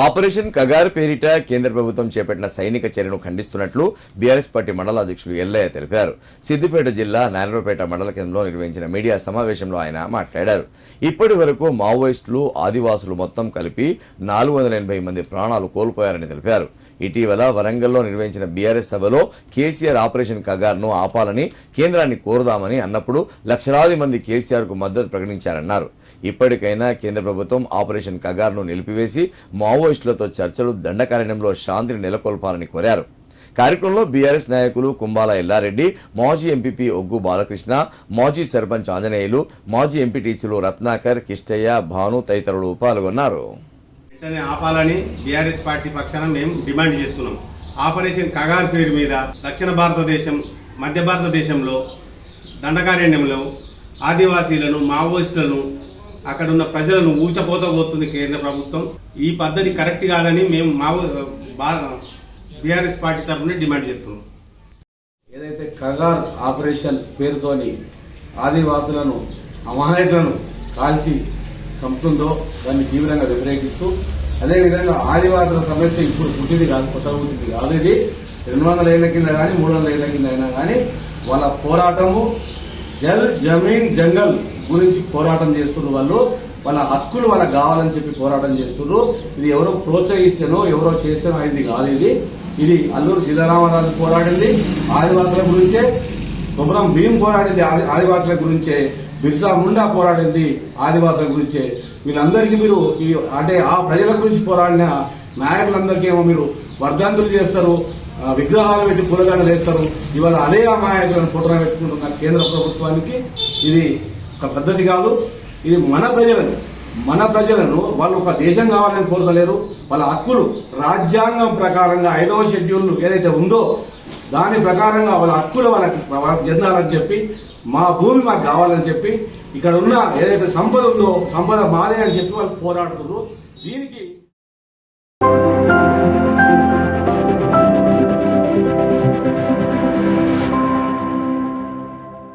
Operation Kagar పేరిట కేంద్ర ప్రభుత్వం చేపట్టిన సైనిక చర్యను ఖండిస్తున్నట్లు బీఆర్ఎస్ పార్టీ మండల అధ్యక్షుడు ఎల్లయ్య తెలిపారు. సిద్దిపేట జిల్లా నారాయణపేట మండల కేంద్రంలో నిర్వహించిన మీడియా సమావేశంలో ఆయన మాట్లాడారు. ఇప్పటి వరకు మావోయిస్టులు ఆదివాసులు మొత్తం కలిపి నాలుగు వందల ఎనభై మంది ప్రాణాలు కోల్పోయారని తెలిపారు. ఇటీవల వరంగల్లో నిర్వహించిన బీఆర్ఎస్ సభలో కేసీఆర్ ఆపరేషన్ కగార్ను ఆపాలని కేంద్రాన్ని కోరుదామని అన్నప్పుడు లక్షలాది మంది కేసీఆర్కు మద్దతు ప్రకటించారన్నారు. ఇప్పటికైనా కేంద్ర ప్రభుత్వం ఆపరేషన్ కగార్ను నిలిపివేసి మావోయిస్టులతో చర్చలు దండకారణ్యంలో శాంతిని నెలకొల్పాలని కోరారు. కార్యక్రమంలో బీఆర్ఎస్ నాయకులు కుంబాల ఎల్లారెడ్డి మాజీ ఎంపీపీ ఒగ్గు బాలకృష్ణ మాజీ సర్పంచ్ ఆంజనేయులు మాజీ ఎంపీటీసీలు రత్నాకర్ కిష్టయ్య భాను తదితరులు పాల్గొన్నారు. ఆపాలని బీఆర్ఎస్ పార్టీ పక్షాన మేము డిమాండ్ చేస్తున్నాం. ఆపరేషన్ కగార్ పేరు మీద దక్షిణ భారతదేశం మధ్య భారతదేశంలో దండకారణ్యంలో ఆదివాసీలను మావోయిస్టులను అక్కడున్న ప్రజలను ఊచపోత పోతుంది కేంద్ర ప్రభుత్వం. ఈ పద్ధతి కరెక్ట్ కాదని మేము మా బీఆర్ఎస్ పార్టీ తరఫున డిమాండ్ చేస్తున్నాం. ఏదైతే కగార్ ఆపరేషన్ పేరుతోని ఆదివాసులను అమాయకులను కాల్చి చంపుతుందో దాన్ని తీవ్రంగా వ్యతిరేకిస్తూ అదేవిధంగా ఆదివాసుల సమస్య ఇప్పుడు పుట్టింది కాదు కొత్త పుట్టింది కాదు ఇది. రెండు వందల ఏళ్ళ కింద కానీ మూడు వందల ఏళ్ళ కింద అయినా కానీ వాళ్ళ పోరాటము జల్ జమీన్ జంగల్ గురించి పోరాటం చేస్తున్న వాళ్ళు వాళ్ళ హక్కులు వాళ్ళకి కావాలని చెప్పి పోరాటం చేస్తున్నారు. ఇది ఎవరో ప్రోత్సహిస్తేనో ఎవరో చేస్తేనో ఇది కాదు ఇది. ఇది అల్లూరు సీతారామరాజు పోరాడింది ఆదివాసుల గురించే. కొమరం భీం పోరాడింది ఆది- ఆదివాసుల గురించే. బిర్సా ముండా పోరాడింది ఆదివాసుల గురించే. వీళ్ళందరికీ మీరు ఈ అంటే ఆ ప్రజల గురించి పోరాడిన నాయకులందరికీ ఏమో మీరు వర్ధంతులు చేస్తారు. విగ్రహాలు పెట్టి పూలదండలు వేస్తారు. ఇవాళ అదే అమాయకులను పుట్ర పెట్టుకుంటున్న కేంద్ర ప్రభుత్వానికి ఇది ఒక పద్ధతి కాదు. ఇది మన ప్రజలను మన ప్రజలను వాళ్ళు ఒక దేశం కావాలని కోరతలేరు. వాళ్ళ హక్కులు రాజ్యాంగం ప్రకారంగా ఐదవ షెడ్యూల్ ఏదైతే ఉందో దాని ప్రకారంగా వాళ్ళ హక్కులు వాళ్ళకి వాళ్ళకి చెందాలని చెప్పి మా భూమి మాకు కావాలని చెప్పి ఇక్కడ ఉన్న ఏదైతే సంపద ఉందో సంపద మాదే అని చెప్పి వాళ్ళు పోరాడుతున్నారు. దీనికి